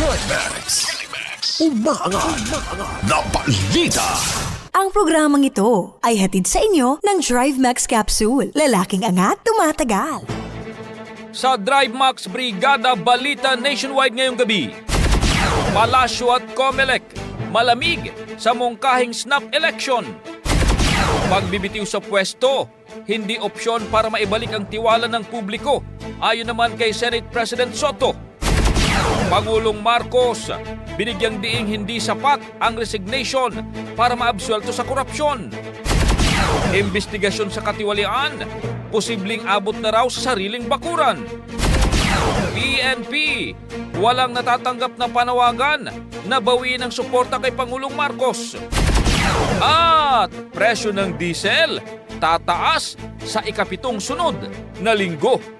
Drive Max. Umaangat na balita. Ang programang ito ay hatid sa inyo ng Drive Max Capsule. Lalaking angat, tumatagal. Sa Drive Max Brigada Balita Nationwide ngayong gabi. Palasyo at Comelec, malamig sa mungkahing snap election. Pagbibitiw sa pwesto, hindi opsyon para maibalik ang tiwala ng publiko, ayon naman kay Senate President Soto. Pangulong Marcos, binigyang diing hindi sapat ang resignation para maabsuelto sa korupsyon. Investigasyon sa katiwalian, posibleng abot na raw sa sariling bakuran. PNP, walang natatanggap na panawagan na bawiin ang suporta kay Pangulong Marcos. At presyo ng diesel tataas sa ikapitong sunod na linggo.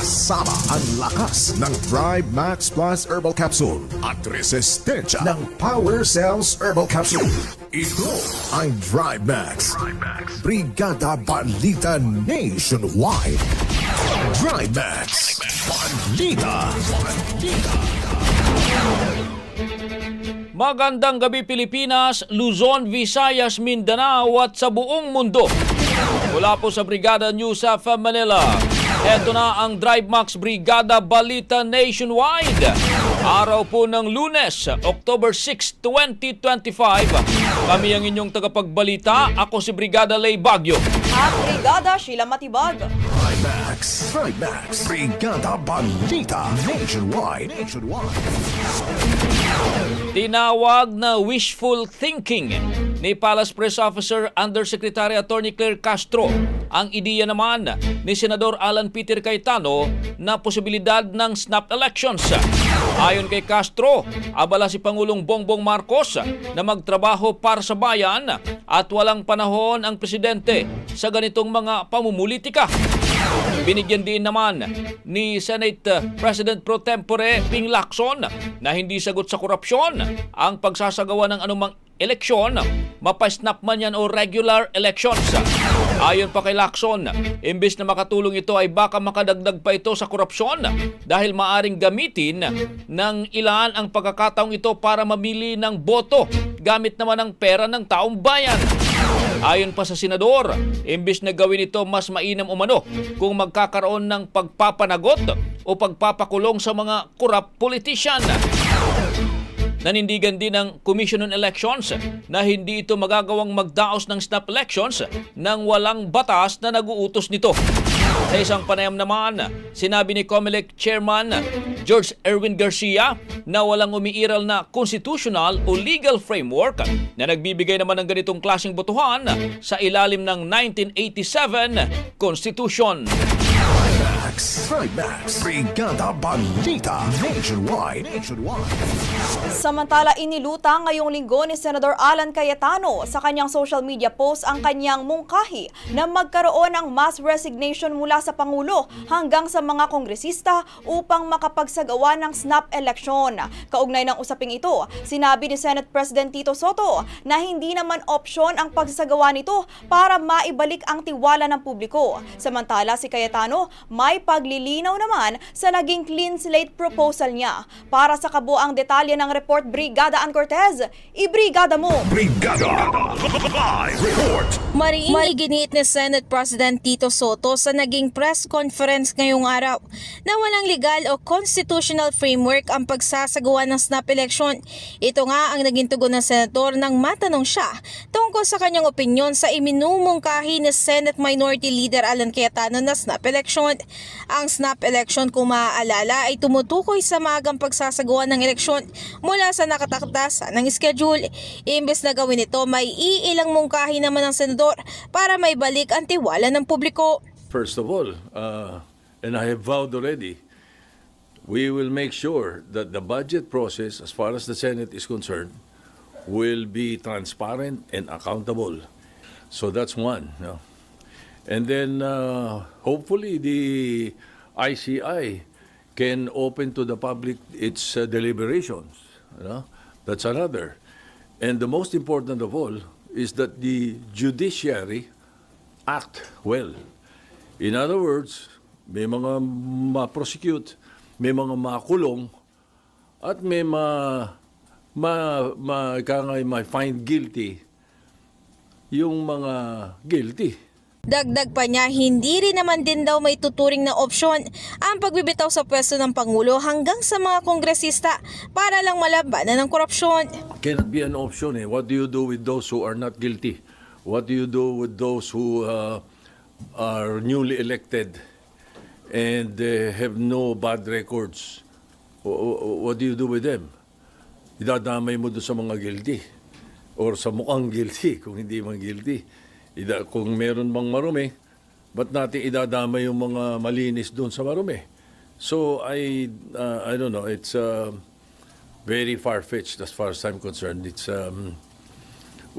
Kasama ang lakas ng Thrive Max Plus Herbal Capsule at resistensya ng Power Cells Herbal Capsule. Ito ang Thrive Max. Brigada Balita Nationwide. Thrive Max. Balita. Balita. Magandang gabi Pilipinas, Luzon, Visayas, Mindanao at sa buong mundo. Mula po sa Brigada News of Manila. Ito na ang Drive Max Brigada Balita Nationwide. Araw po ng Lunes, October 6, 2025. Kami ang inyong tagapagbalita. Ako si Brigada Lay Bagyo. At Brigada Sheila Matibag. Thrive Max. Thrive Max. Brigada Balita Nationwide. Nationwide. Tinawag na wishful thinking ni Palace Press Officer Undersecretary Attorney Claire Castro ang ideya naman ni Senador Alan Peter Cayetano na posibilidad ng snap elections. Ayon kay Castro, abala si Pangulong Bongbong Marcos na magtrabaho para sa bayan at walang panahon ang presidente sa ganitong mga pamumulitika. Binigyan din naman ni Senate President Pro Tempore Ping Lacson na hindi sagot sa korupsyon ang pagsasagawa ng anumang eleksyon, mapasnap man yan o regular elections. Ayon pa kay Lacson, imbes na makatulong ito ay baka makadagdag pa ito sa korupsyon dahil maaring gamitin ng ilan ang pagkakataong ito para mamili ng boto gamit naman ang pera ng taong bayan. Ayon pa sa senador, imbis na gawin ito mas mainam umano kung magkakaroon ng pagpapanagot o pagpapakulong sa mga corrupt politician. Nanindigan din ng Commission on Elections na hindi ito magagawang magdaos ng snap elections nang walang batas na naguutos nito. Sa isang panayam naman, sinabi ni COMELEC Chairman George Erwin Garcia na walang umiiral na constitutional o legal framework na nagbibigay naman ng ganitong klaseng botohan sa ilalim ng 1987 Constitution. Max, Trimax, Brigada Balita Nationwide. Nationwide. Samantala, iniluta ngayong linggo ni Senador Alan Cayetano sa kanyang social media post ang kanyang mungkahi na magkaroon ng mass resignation mula sa Pangulo hanggang sa mga kongresista upang makapagsagawa ng snap election. Kaugnay ng usaping ito, sinabi ni Senate President Tito Soto na hindi naman opsyon ang pagsasagawa nito para maibalik ang tiwala ng publiko. Samantala, si Cayetano may paglilinaw naman sa naging clean slate proposal niya. Para sa kabuang detalye ng report Brigada Ann Cortez, ibrigada mo! Brigada Live Report Mariing iginit ni Senate President Tito Soto sa naging press conference ngayong araw na walang legal o constitutional framework ang pagsasagawa ng snap election. Ito nga ang naging tugon ng senador nang matanong siya tungkol sa kanyang opinyon sa iminumungkahi ni Senate Minority Leader Alan Cayetano na snap election. Ang snap election kung maaalala ay tumutukoy sa magang pagsasagawa ng eleksyon mula sa nakatakda ng schedule. Imbes na gawin ito, may iilang mungkahi naman ng senador para may balik ang tiwala ng publiko. First of all, uh, and I have vowed already, we will make sure that the budget process, as far as the Senate is concerned, will be transparent and accountable. So that's one. no? And then uh, hopefully the ICI can open to the public its uh, deliberations. You know? That's another. And the most important of all is that the judiciary act well. In other words, may mga ma-prosecute, may mga makulong, at may ma, ma, ma, ika nga, ma find guilty yung mga guilty. Dagdag pa niya, hindi rin naman din daw may tuturing na opsyon ang pagbibitaw sa pwesto ng Pangulo hanggang sa mga kongresista para lang malabanan ng korupsyon. Cannot be an option eh. What do you do with those who are not guilty? What do you do with those who uh, are newly elected and uh, have no bad records? What do you do with them? Idadamay mo doon sa mga guilty or sa mukhang guilty kung hindi man guilty. Ida, kung meron bang marumi, ba't natin idadamay yung mga malinis doon sa marumi? So I uh, I don't know, it's uh, very far-fetched as far as I'm concerned. It's um,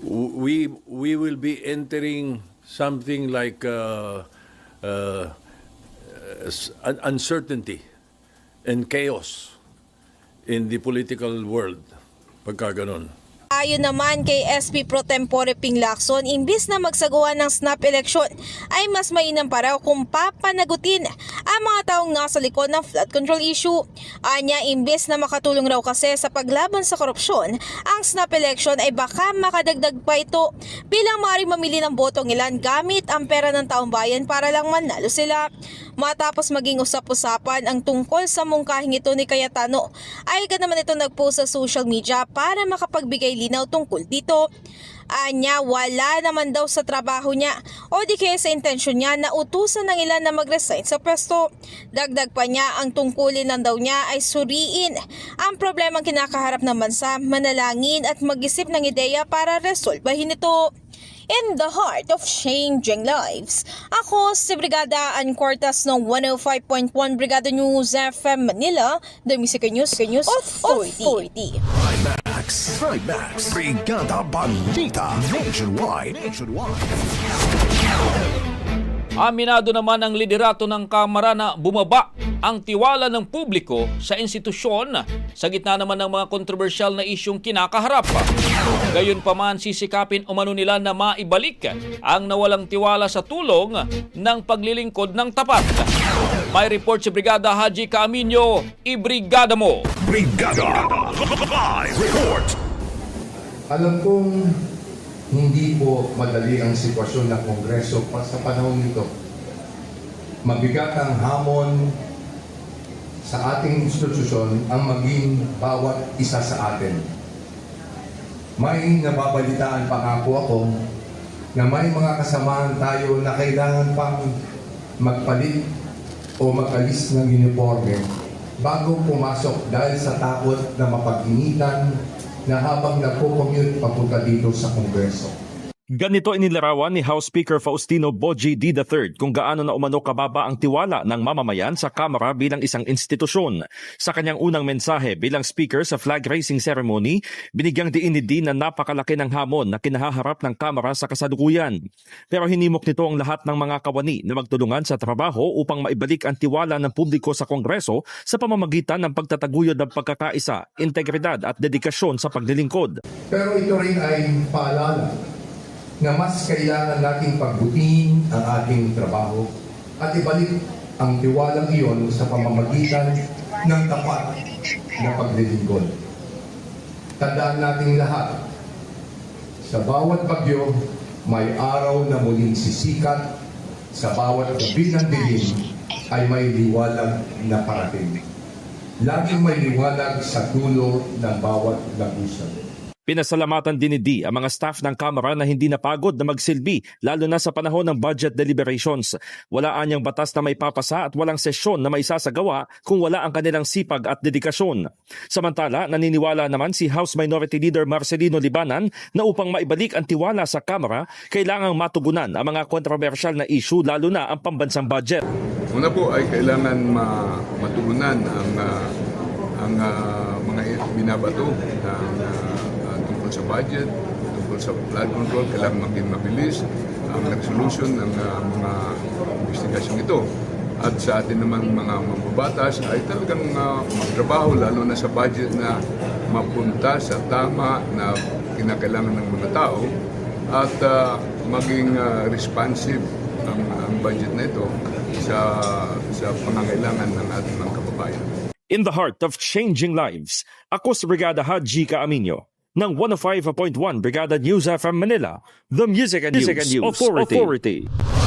we we will be entering something like uh, uh, uncertainty and chaos in the political world pagka ganun. Ayon naman kay SP Pro Tempore Ping Lacson, imbis na magsagawa ng snap election ay mas mainam pa raw kung papanagutin ang mga taong nasa likod ng flood control issue. Anya, imbis na makatulong raw kasi sa paglaban sa korupsyon, ang snap election ay baka makadagdag pa ito bilang maaaring mamili ng botong ilan gamit ang pera ng taong bayan para lang manalo sila. Matapos maging usap-usapan ang tungkol sa mungkahing ito ni Cayetano, ay ka naman ito nagpost sa social media para makapagbigay linaw tungkol dito. Anya, wala naman daw sa trabaho niya o di kaya sa intensyon niya na utusan ng ilan na mag-resign sa pwesto. Dagdag pa niya, ang tungkulin lang daw niya ay suriin ang problemang kinakaharap ng bansa, manalangin at mag-isip ng ideya para resolbahin ito in the heart of changing lives. Ako si Brigada Ann Cortas ng 105.1 Brigada News FM Manila, the Music News, News Authority. Max, Trimax, Brigada Balita Nationwide. Nationwide. Aminado naman ang liderato ng Kamara na bumaba ang tiwala ng publiko sa institusyon sa gitna naman ng mga kontrobersyal na isyong kinakaharap. Gayon pa man sisikapin umano nila na maibalik ang nawalang tiwala sa tulong ng paglilingkod ng tapat. May report si Brigada Haji Caaminyo, ibrigada mo! Brigada Live Report Alam kong hindi po madali ang sitwasyon ng Kongreso pa sa panahon nito. Mabigat ang hamon sa ating institusyon ang maging bawat isa sa atin. May nababalitaan pa po ako na may mga kasamahan tayo na kailangan pang magpalit o mag-alis ng uniforme bago pumasok dahil sa takot na mapag-initan na habang nagko-commute papunta dito sa Kongreso. Ganito inilarawan ni House Speaker Faustino Boji D. III kung gaano na umano kababa ang tiwala ng mamamayan sa Kamara bilang isang institusyon. Sa kanyang unang mensahe bilang Speaker sa flag raising ceremony, binigyang diin ni D na napakalaki ng hamon na kinahaharap ng Kamara sa kasalukuyan. Pero hinimok nito ang lahat ng mga kawani na magtulungan sa trabaho upang maibalik ang tiwala ng publiko sa Kongreso sa pamamagitan ng pagtataguyod ng pagkakaisa, integridad at dedikasyon sa paglilingkod. Pero ito rin ay paalala na mas kailangan nating pagbutihin ang ating trabaho at ibalik ang tiwalang iyon sa pamamagitan ng tapat na paglilingkod. Tandaan nating lahat, sa bawat bagyo, may araw na muling sisikat, sa bawat gabi ng dilim ay may liwanag na parating. Laging may liwanag sa dulo ng bawat lagusan. Pinasalamatan din ni D ang mga staff ng Kamara na hindi napagod na magsilbi lalo na sa panahon ng budget deliberations. Wala anyang batas na may papasa at walang sesyon na may sasagawa kung wala ang kanilang sipag at dedikasyon. Samantala, naniniwala naman si House Minority Leader Marcelino Libanan na upang maibalik ang tiwala sa Kamara, kailangang matugunan ang mga kontrobersyal na issue lalo na ang pambansang budget. Una po ay kailangan ma- matugunan ang ah, ang ah, mga binabato ng ah, tungkol sa budget, tungkol sa flood control, kailangan maging mabilis ang resolution ng ah, mga investigasyon ito. At sa atin naman mga mambabatas ay talagang ah, magtrabaho lalo na sa budget na mapunta sa tama na kinakailangan ng mga tao at ah, maging ah, responsive ang, ang budget na ito sa sa pangangailangan ng ating mga kababayan. In the heart of changing lives, ako si Brigada Haji Caaminyo ng 105.1 Brigada News FM Manila, the Music and Music News, and News Authority. Authority.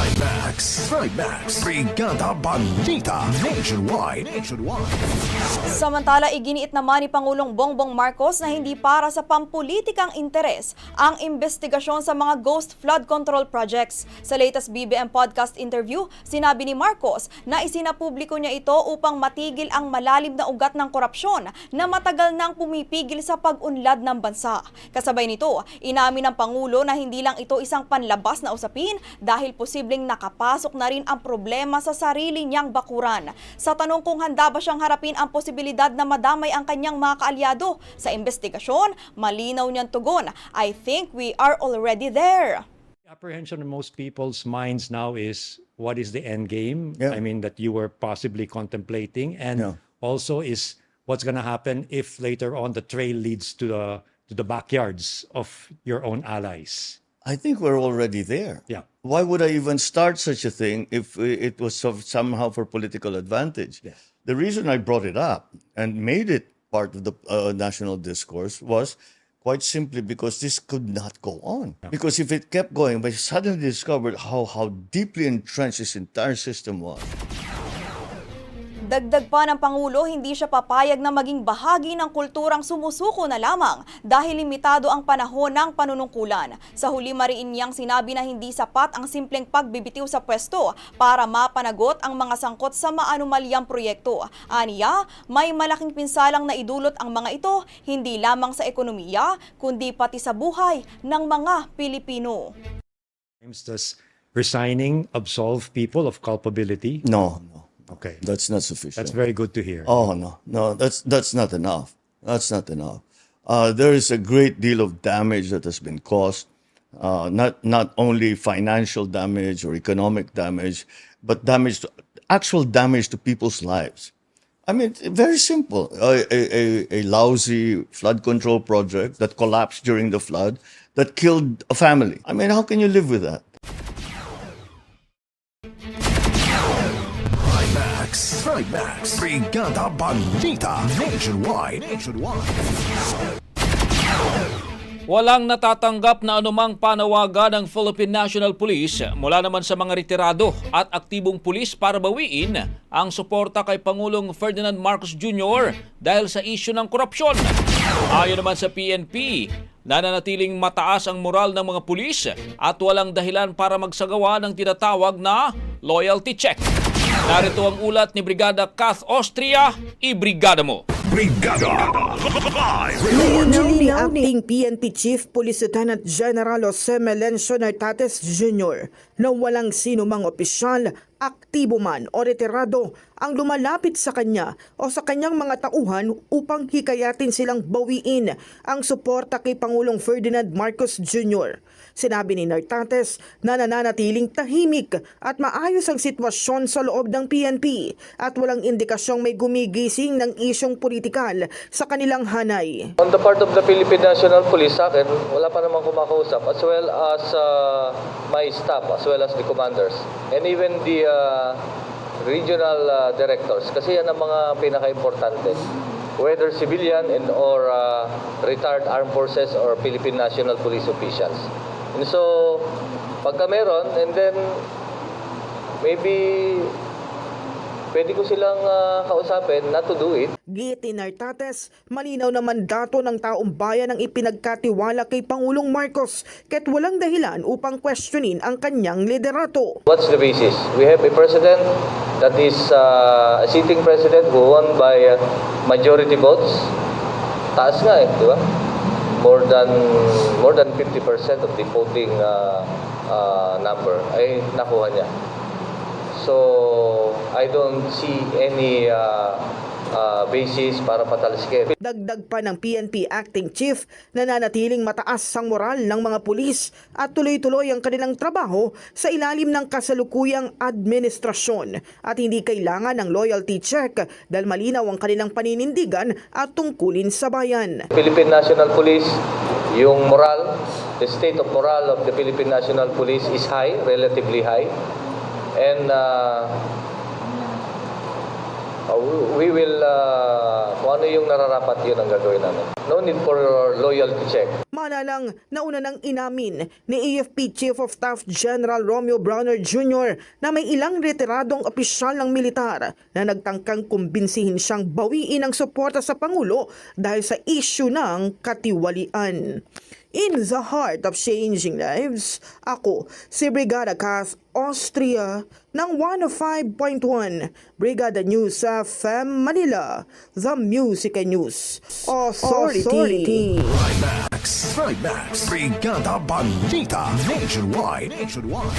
Trimax, Trimax, Brigada Balita, Nationwide, Nationwide. Samantala, iginiit naman ni Pangulong Bongbong Marcos na hindi para sa pampulitikang interes ang investigasyon sa mga ghost flood control projects. Sa latest BBM podcast interview, sinabi ni Marcos na isinapubliko niya ito upang matigil ang malalim na ugat ng korupsyon na matagal nang pumipigil sa pag-unlad ng bansa. Kasabay nito, inamin ng Pangulo na hindi lang ito isang panlabas na usapin dahil posibleng nakapasok na rin ang problema sa sarili niyang bakuran. Sa tanong kung handa ba siyang harapin ang posibilidad na madamay ang kanyang mga kaalyado sa investigasyon, malinaw niyang tugon, I think we are already there. apprehension in most people's minds now is what is the end game? Yeah. I mean, that you were possibly contemplating, and Yeah. also is what's going to happen if later on the trail leads to the to the backyards of your own allies. I think we're already there. Yeah. Why would I even start such a thing if it was somehow for political advantage? Yes. The reason I brought it up and made it part of the uh, national discourse was quite simply because this could not go on. Because if it kept going, we suddenly discovered how, how deeply entrenched this entire system was. Dagdag pa ng Pangulo, hindi siya papayag na maging bahagi ng kulturang sumusuko na lamang dahil limitado ang panahon ng panunungkulan. Sa huli mariin niyang sinabi na hindi sapat ang simpleng pagbibitiw sa pwesto para mapanagot ang mga sangkot sa maanumalyang proyekto. Aniya, may malaking pinsalang na idulot ang mga ito hindi lamang sa ekonomiya kundi pati sa buhay ng mga Pilipino. Does resigning absolve people of culpability? No, no. Okay, That's not sufficient. that's very good to hear. Oh no, no, that's that's not enough. That's not enough. Uh, there is a great deal of damage that has been caused. Uh, not not only financial damage or economic damage, but damage to, actual damage to people's lives. I mean, very simple. A, a, a, a lousy flood control project that collapsed during the flood that killed a family. I mean, how can you live with that? Trimax. Brigada Balita. Nationwide. Nationwide. Walang natatanggap na anumang panawagan ng Philippine National Police mula naman sa mga retirado at aktibong pulis para bawiin ang suporta kay Pangulong Ferdinand Marcos Jr. dahil sa isyu ng korupsyon. Ayon naman sa PNP, nananatiling mataas ang moral ng mga pulis at walang dahilan para magsagawa ng tinatawag na loyalty check. Narito ang ulat ni Brigada Kath Austria, i-brigada mo. Brigada Nilinaw ni Acting PNP Chief Police Lieutenant General Jose Melencio Nartates Jr. na walang sino mang opisyal, aktibo man o retirado ang lumalapit sa kanya o sa kanyang mga tauhan upang hikayatin silang bawiin ang suporta kay Pangulong Ferdinand Marcos Jr. Sinabi ni Nartates na nananatiling tahimik at maayos ang sitwasyon sa loob ng PNP at walang indikasyong may gumigising ng isyong politikal sa kanilang hanay. On the part of the Philippine National Police akin, wala pa namang kumakausap as well as uh, my staff, as well as the commanders, and even the uh, regional uh, directors. Kasi yan ang mga pinaka-importante. Whether civilian and or uh, retired armed forces or Philippine National Police officials. And so, pagka meron, and then maybe pwede ko silang uh, kausapin not to do it. Giit ni Nartates, malinaw na mandato ng taong bayan ang ipinagkatiwala kay Pangulong Marcos kahit walang dahilan upang questionin ang kanyang liderato. What's the basis? We have a president that is uh, a sitting president who won by uh, majority votes. Taas nga eh, di ba? More than more than 50% of the voting uh, uh, number ay nakuha niya. So, I don't see any uh, uh, basis para pataliskin. Dagdag pa ng PNP Acting Chief na nanatiling mataas ang moral ng mga pulis at tuloy-tuloy ang kanilang trabaho sa ilalim ng kasalukuyang administrasyon at hindi kailangan ng loyalty check dahil malinaw ang kanilang paninindigan at tungkulin sa bayan. Philippine National Police, yung moral, the state of moral of the Philippine National Police is high, relatively high. And uh, uh, we will, uh, kung ano yung nararapat, yun ang gagawin namin. No need for loyalty check. Malalang nauna nang inamin ni AFP Chief of Staff General Romeo Browner Jr. na may ilang retiradong opisyal ng militar na nagtangkang kumbinsihin siyang bawiin ang suporta sa Pangulo dahil sa issue ng katiwalian. In the heart of changing lives, ako si Brigada Kath Austria ng 105.1 Brigada News sa FM Manila, The Music and News Authority. Trimax. Trimax. Brigada Balita. Nationwide. Nationwide.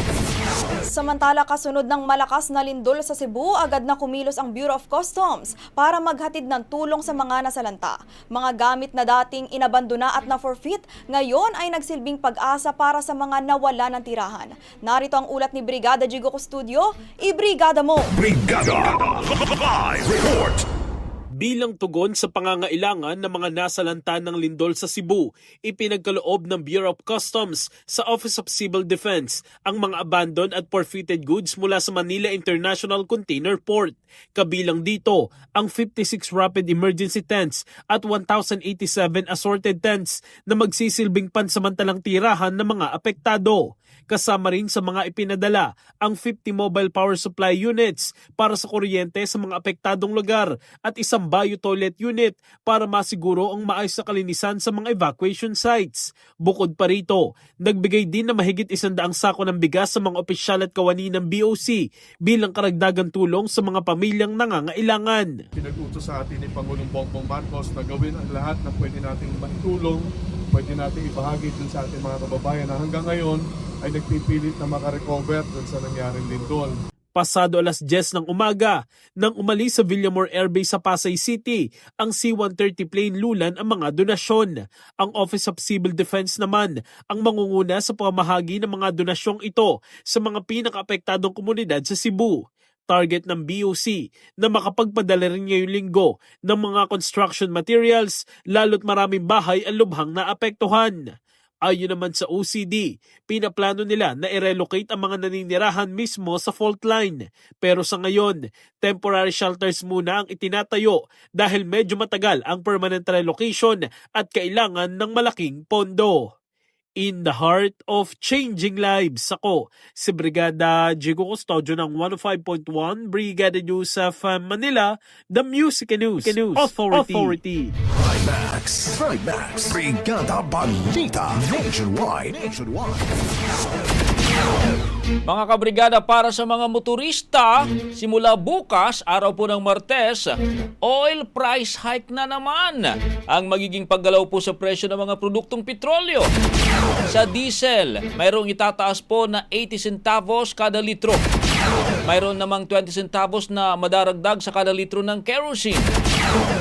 Samantala kasunod ng malakas na lindol sa Cebu, agad na kumilos ang Bureau of Customs para maghatid ng tulong sa mga nasalanta. Mga gamit na dating inabandona at na-forfeit, ngayon ay nagsilbing pag-asa para sa mga nawala ng tirahan. Narito ang ulat ni Brigada Jigo Studio, i-brigada mo! Brigada Live Report Bilang tugon sa pangangailangan ng mga nasalanta ng lindol sa Cebu, ipinagkaloob ng Bureau of Customs sa Office of Civil Defense ang mga abandoned at forfeited goods mula sa Manila International Container Port. Kabilang dito ang 56 rapid emergency tents at 1,087 assorted tents na magsisilbing pansamantalang tirahan ng mga apektado. Kasama rin sa mga ipinadala ang 50 mobile power supply units para sa kuryente sa mga apektadong lugar at isang bio toilet unit para masiguro ang maayos na kalinisan sa mga evacuation sites. Bukod pa rito, nagbigay din na mahigit isandaang sako ng bigas sa mga opisyal at kawani ng BOC bilang karagdagan tulong sa mga pamilyang nangangailangan. Pinag-utos sa atin ni Pangulong Bongbong Marcos na gawin ang lahat na pwede nating maitulong, pwede nating ibahagi dun sa ating mga kababayan na hanggang ngayon ay nagpipilit na makarecover dun sa nangyaring lindol. Pasado alas 10 ng umaga, nang umalis sa Villamor Air Base sa Pasay City, ang C-130 plane lulan ang mga donasyon. Ang Office of Civil Defense naman ang mangunguna sa pamahagi ng mga donasyong ito sa mga pinakaapektadong komunidad sa Cebu target ng BOC na makapagpadala rin ngayong linggo ng mga construction materials lalo't maraming bahay ang lubhang naapektuhan. Ayon naman sa OCD, pinaplano nila na i-relocate ang mga naninirahan mismo sa fault line. Pero sa ngayon, temporary shelters muna ang itinatayo dahil medyo matagal ang permanent relocation at kailangan ng malaking pondo. In the heart of changing lives, ako si Brigada Jigo Custodio ng 105.1 Brigada News of Manila, the Music and News, Authority. Authority. Max, Max, Brigada Balita Nationwide. Nationwide. Mga kabrigada para sa mga motorista, simula bukas, araw po ng Martes, oil price hike na naman ang magiging paggalaw po sa presyo ng mga produktong petrolyo. Sa diesel, mayroong itataas po na 80 centavos kada litro. Mayroon namang 20 centavos na madaragdag sa kada litro ng kerosene.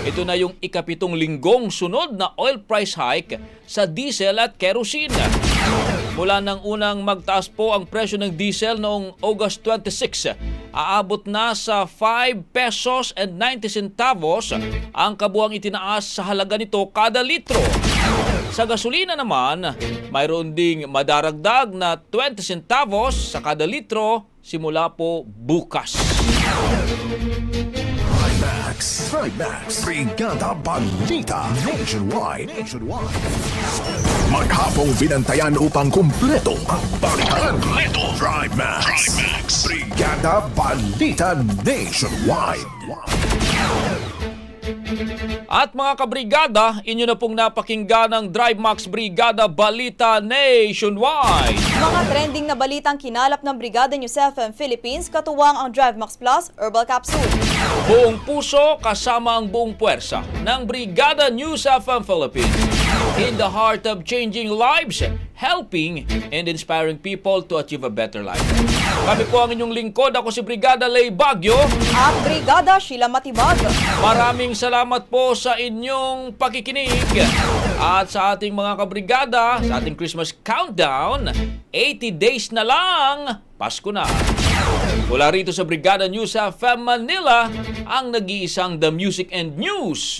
Ito na yung ikapitong linggong sunod na oil price hike sa diesel at kerosene. Mula nang unang magtaas po ang presyo ng diesel noong August 26, aabot na sa 5 pesos and 90 centavos ang kabuang itinaas sa halaga nito kada litro. Sa gasolina naman, mayroon ding madaragdag na 20 centavos sa kada litro simula po bukas. Max, Max, Brigada Balita Nationwide. Nationwide. Maghapong binantayan upang kumpleto ang balikan. Kumpleto. Drive Max. Drive Max. Brigada Balita Nationwide. At mga kabrigada, inyo na pong napakinggan ang Drive Max Brigada Balita Nationwide. Mga trending na balitang kinalap ng Brigada News FM Philippines, katuwang ang Drive Max Plus Herbal Capsule. Buong puso kasama ang buong puwersa ng Brigada News FM Philippines. In the heart of changing lives, helping and inspiring people to achieve a better life. Kami po ang inyong lingkod. Ako si Brigada Lay Bagyo. At Brigada Sheila Matibag. Maraming salamat po sa inyong pakikinig. At sa ating mga kabrigada, sa ating Christmas countdown, 80 days na lang, Pasko na. Mula rito sa Brigada News sa FM Manila, ang nag-iisang The Music and News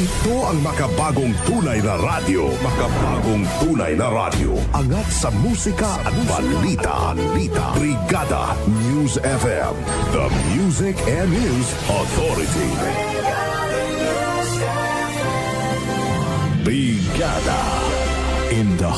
Ito ang makabagong tunay na radyo. Makabagong tunay na radyo. Angat sa musika at balita. balita. Brigada News FM. The Music and News Authority. Brigada. In the